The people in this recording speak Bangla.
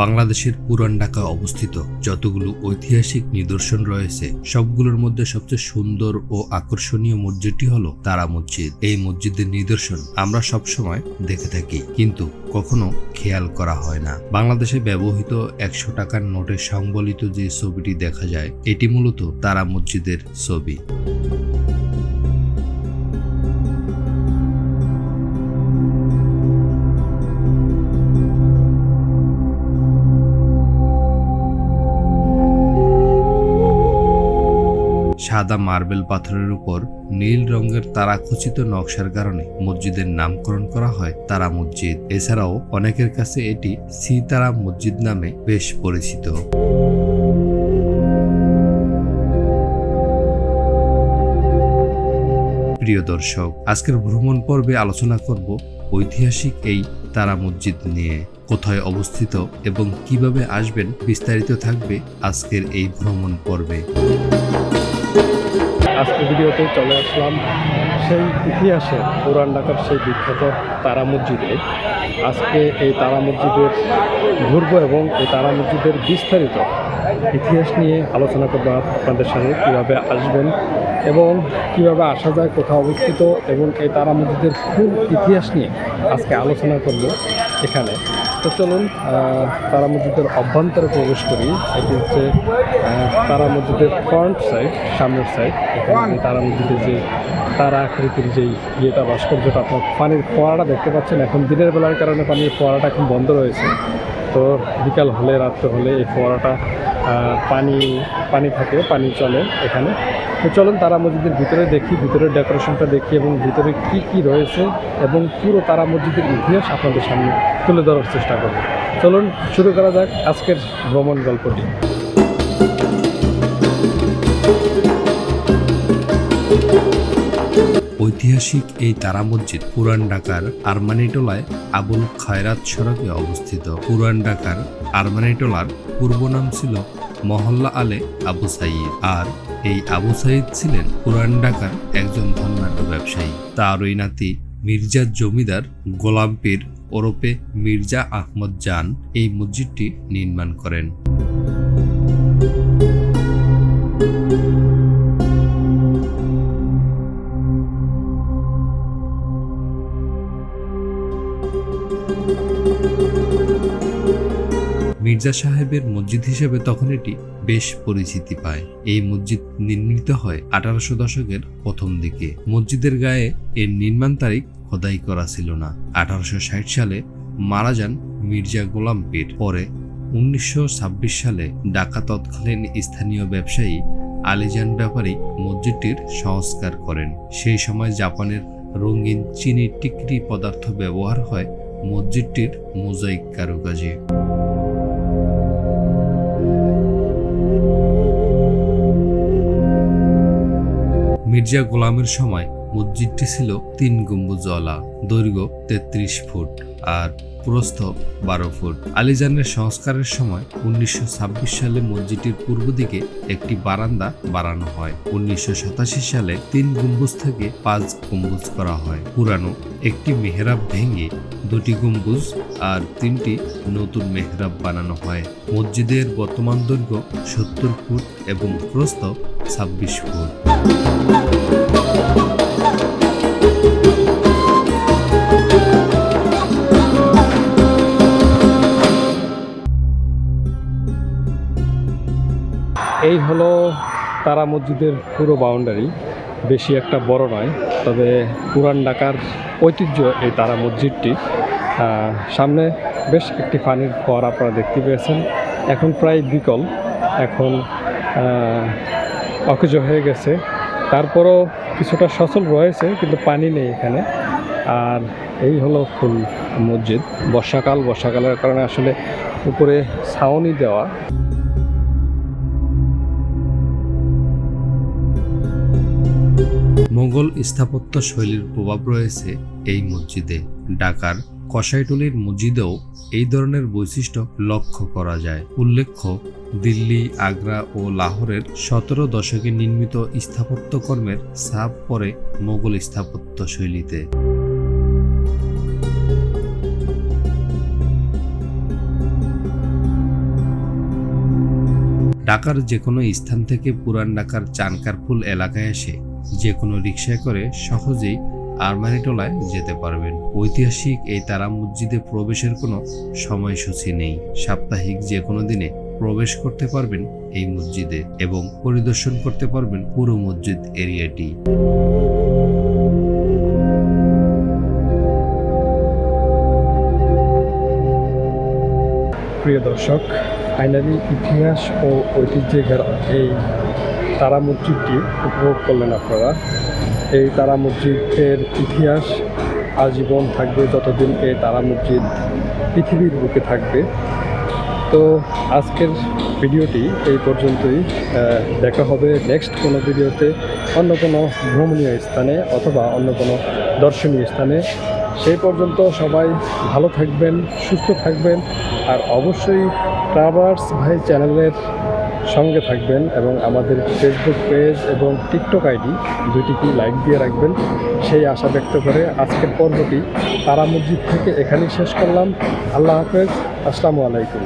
বাংলাদেশের পুরান ঢাকায় অবস্থিত যতগুলো ঐতিহাসিক নিদর্শন রয়েছে, সবগুলোর মধ্যে সবচেয়ে সুন্দর ও আকর্ষণীয় মসজিদটি হলো তারা মসজিদ। এই মসজিদের নিদর্শন আমরা সবসময় দেখে থাকি, কিন্তু কখনো খেয়াল করা হয় না। বাংলাদেশে ব্যবহৃত একশো টাকার নোটে সংবলিত যে ছবিটি দেখা যায়, এটি মূলত তারা মসজিদের ছবি। সাদা মার্বেল পাথরের উপর নীল রঙের তারা তারাখচিত নকশার কারণে মসজিদের নামকরণ করা হয় তারা মসজিদ। এছাড়াও অনেকের কাছে এটি সিতারা মসজিদ নামে বেশ পরিচিত। প্রিয় দর্শক, আজকের ভ্রমণ পর্বে আলোচনা করব ঐতিহাসিক এই তারা মসজিদ নিয়ে। কোথায় অবস্থিত এবং কীভাবে আসবেন বিস্তারিত থাকবে আজকের এই ভ্রমণ পর্বে। আজকে ভিডিওতে চলে আসলাম সেই ইতিহাসে পুরান ঢাকার সেই বিখ্যাত তারা মসজিদে। আজকে এই তারা মসজিদের ঘুরবো এবং এই তারা মসজিদের বিস্তারিত ইতিহাস নিয়ে আলোচনা করব আপনাদের সঙ্গে কীভাবে আসবেন এবং কীভাবে আসা যায় কোথাও অবস্থিত এবং এই তারা মসজিদের ফুল ইতিহাস নিয়ে আজকে আলোচনা করব এখানে। তো চলুন তারা মসজিদের অভ্যন্তরে প্রবেশ করি। এটি হচ্ছে তারা মসজিদের ফ্রন্ট সাইড সামনের সাইড এখানে তারা মসজিদের যে তারা আকৃতির যেই ইয়েটা, ভাস্কর্যটা, আপনার পানির ফোয়ারাটা দেখতে পাচ্ছেন। এখন দিনের বেলার কারণে পানির ফোয়ারাটা এখন বন্ধ রয়েছে। তো বিকাল হলে, রাত্রে হলে এই ফোয়ারাটা পানি পানি থাকে, পানি চলে এখানে। তো চলুন তারা মসজিদের ভিতরে দেখি ভিতরের ডেকোরেশনটা দেখি এবং ভিতরে কি কি রয়েছে এবং পুরো তারা মসজিদের ইতিহাস আপনাদের সামনে তুলে ধরার চেষ্টা করব। চলুন শুরু করা যাক আজকের ভ্রমণ গল্পটি। ঐতিহাসিক এই তারা মসজিদ পুরান ঢাকার আরমানিটোলায় আবুল খায়রাত সড়কে অবস্থিত। পুরান ঢাকার আরমানিটোলার পূর্ব নাম ছিল মহল্লা আলে আবু সাইদ আর এই আবু সাইদ ছিলেন পুরান ঢাকার একজন ধন্যাঢ্য ব্যবসায়ী। তার ওই নাতি মির্জা জমিদার গোলাম পীর ওরফে মির্জা আহমদ জান এই মসজিদটি নির্মাণ করেন। মির্জা সাহেবের মসজিদ হিসেবে তখন এটি বেশ পরিচিতি পায়। এই মসজিদ নির্মিত হয় আঠারোশো দশকের প্রথম দিকে। মসজিদের গায়ে এর নির্মাণ তারিখ খোদাই করা ছিল না। আঠারোশো ষাট সালে মারা যান মির্জা গোলাম পীর। পরে উনিশশো ছাব্বিশ সালে ঢাকা তৎকালীন স্থানীয় ব্যবসায়ী আলিজান ব্যাপারী মসজিদটির সংস্কার করেন। সেই সময় জাপানের রঙিন চিনি টিকরি পদার্থ ব্যবহার হয় মসজিদটির মোজাইক কারুকাজে। মির্জা গোলামের সময় মসজিদটি ছিল তিন গম্বুজওয়ালা, দৈর্ঘ্য তেত্রিশ ফুট আর প্রস্থ বারো ফুট। আলিজানের সংস্কারের সময় উনিশশো ছাব্বিশ সালে মসজিদটির পূর্ব দিকে একটি বারান্দা বাড়ানো হয়। উনিশশো সাতাশি সালে তিন গম্বুজ থেকে পাঁচ গম্বুজ করা হয়। পুরানো একটি মেহরাব ভেঙে দুটি গম্বুজ আর তিনটি নতুন মেহরাব বানানো হয়। মসজিদের বর্তমান দৈর্ঘ্য সত্তর ফুট এবং প্রস্থ ছাব্বিশ ফুট। এই হলো তারা মসজিদের পুরো বাউন্ডারি বেশি একটা বড় নয়, তবে পুরান ঢাকার ঐতিহ্য এই তারা মসজিদটি। সামনে বেশ একটি পানির ফোয়ারা আপনারা দেখতে পেয়েছেন। এখন প্রায় বিকল, এখন অকেজ হয়ে গেছে। তারপরও কিছুটা সচল রয়েছে, কিন্তু পানি নেই এখানে। আর এই হলো ফুল মসজিদ। বর্ষাকাল, বর্ষাকালের কারণে আসলে উপরে ছাউনি দেওয়া। মোগল স্থাপত্য শৈলীর প্রভাব রয়েছে এই মসজিদে। ঢাকার কসাইটুলির মসজিদেও এই ধরনের বৈশিষ্ট্য লক্ষ্য করা যায়। উল্লেখ্য, দিল্লি, আগ্রা ও লাহোরের সতেরো দশকে নির্মিত স্থাপত্যকর্মের ছাপ পড়ে মোগল স্থাপত্য শৈলীতে। ঢাকার যে কোনো স্থান থেকে পুরান ঢাকার চানকারপুল এলাকায় এসে যে কোনো রিক্সায় করে সহজেই আরমানিটোলায় যেতে পারবেন। ঐতিহাসিক এই তারা মসজিদে প্রবেশের কোনো সময়সূচি নেই। সাপ্তাহিক যে কোনো দিনে প্রবেশ করতে পারবেন এই মসজিদে এবং পরিদর্শন করতে পারবেন পুরো মসজিদ এরিয়াটি। প্রিয় দর্শক ফাইনালি ইতিহাস ও ঐতিহ্যে ঘেরা এই তারা মসজিদটি উপভোগ করলেন আপনারা। এই তারা মসজিদের ইতিহাস আজীবন থাকবে যতদিন এই তারা মসজিদ পৃথিবীর বুকে থাকবে। তো আজকের ভিডিওটি এই পর্যন্তই। দেখা হবে নেক্সট কোনো ভিডিওতে অন্য কোনো ভ্রমণীয় স্থানে অথবা অন্য কোনো দর্শনীয় স্থানে। সেই পর্যন্ত সবাই ভালো থাকবেন, সুস্থ থাকবেন। আর অবশ্যই ট্রাভার্স ভাই চ্যানেলের সঙ্গে থাকবেন এবং আমাদের ফেসবুক পেজ এবং টিকটক আইডি দুটিকে লাইক দিয়ে রাখবেন। সেই আশা ব্যক্ত করে আজকের পর্বটি তারা মসজিদ থেকে এখানেই শেষ করলাম। আল্লাহ হাফেজ। আসসালামু আলাইকুম।